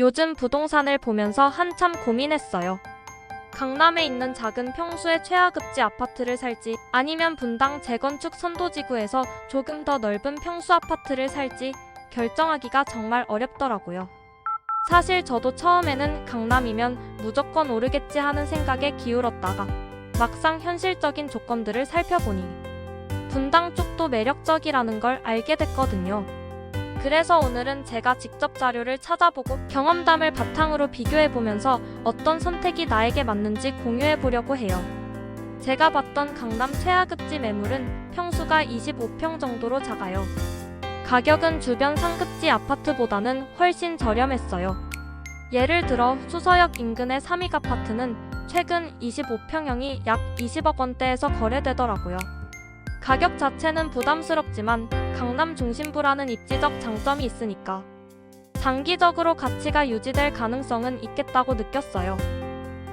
요즘 부동산을 보면서 한참 고민했어요. 강남에 있는 작은 평수의 최하급지 아파트를 살지 아니면 분당 재건축 선도지구에서 조금 더 넓은 평수 아파트를 살지 결정하기가 정말 어렵더라고요. 사실 저도 처음에는 강남이면 무조건 오르겠지 하는 생각에 기울었다가 막상 현실적인 조건들을 살펴보니 분당 쪽도 매력적이라는 걸 알게 됐거든요. 그래서 오늘은 제가 직접 자료를 찾아보고 경험담을 바탕으로 비교해 보면서 어떤 선택이 나에게 맞는지 공유해 보려고 해요. 제가 봤던 강남 최하급지 매물은 평수가 25평 정도로 작아요. 가격은 주변 상급지 아파트보다는 훨씬 저렴했어요. 예를 들어 수서역 인근의 삼익 아파트는 최근 25평형이 약 20억 원대에서 거래되더라고요. 가격 자체는 부담스럽지만 강남 중심부라는 입지적 장점이 있으니까 장기적으로 가치가 유지될 가능성은 있겠다고 느꼈어요.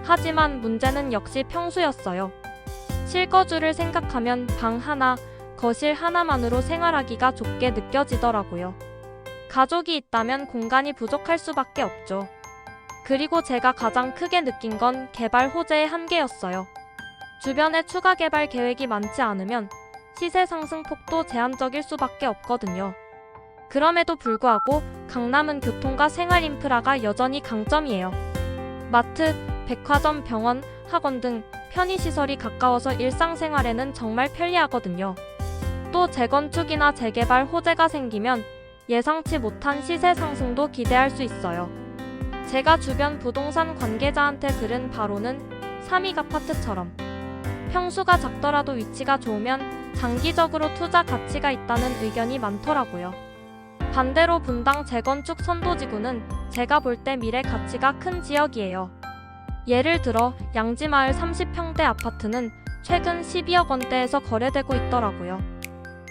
하지만 문제는 역시 평수였어요. 실거주를 생각하면 방 하나, 거실 하나만으로 생활하기가 좁게 느껴지더라고요. 가족이 있다면 공간이 부족할 수밖에 없죠. 그리고 제가 가장 크게 느낀 건 개발 호재의 한계였어요. 주변에 추가 개발 계획이 많지 않으면 시세 상승폭도 제한적일 수밖에 없거든요. 그럼에도 불구하고 강남은 교통과 생활 인프라가 여전히 강점이에요. 마트, 백화점, 병원, 학원 등 편의시설이 가까워서 일상생활에는 정말 편리하거든요. 또 재건축이나 재개발 호재가 생기면 예상치 못한 시세 상승도 기대할 수 있어요. 제가 주변 부동산 관계자한테 들은 바로는 삼익 아파트처럼 평수가 작더라도 위치가 좋으면 장기적으로 투자 가치가 있다는 의견이 많더라고요. 반대로 분당 재건축 선도지구는 제가 볼 때 미래 가치가 큰 지역이에요. 예를 들어 양지마을 30평대 아파트는 최근 12억 원대에서 거래되고 있더라고요.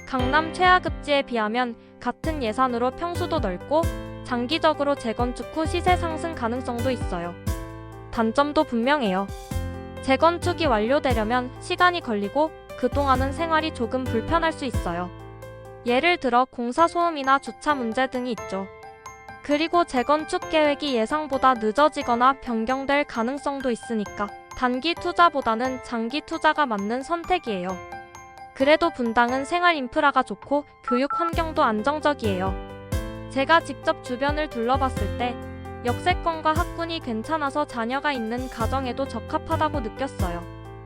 강남 최하급지에 비하면 같은 예산으로 평수도 넓고 장기적으로 재건축 후 시세 상승 가능성도 있어요. 단점도 분명해요. 재건축이 완료되려면 시간이 걸리고 그동안은 생활이 조금 불편할 수 있어요. 예를 들어 공사 소음이나 주차 문제 등이 있죠. 그리고 재건축 계획이 예상보다 늦어지거나 변경될 가능성도 있으니까 단기 투자보다는 장기 투자가 맞는 선택이에요. 그래도 분당은 생활 인프라가 좋고 교육 환경도 안정적이에요. 제가 직접 주변을 둘러봤을 때 역세권과 학군이 괜찮아서 자녀가 있는 가정에도 적합하다고 느꼈어요.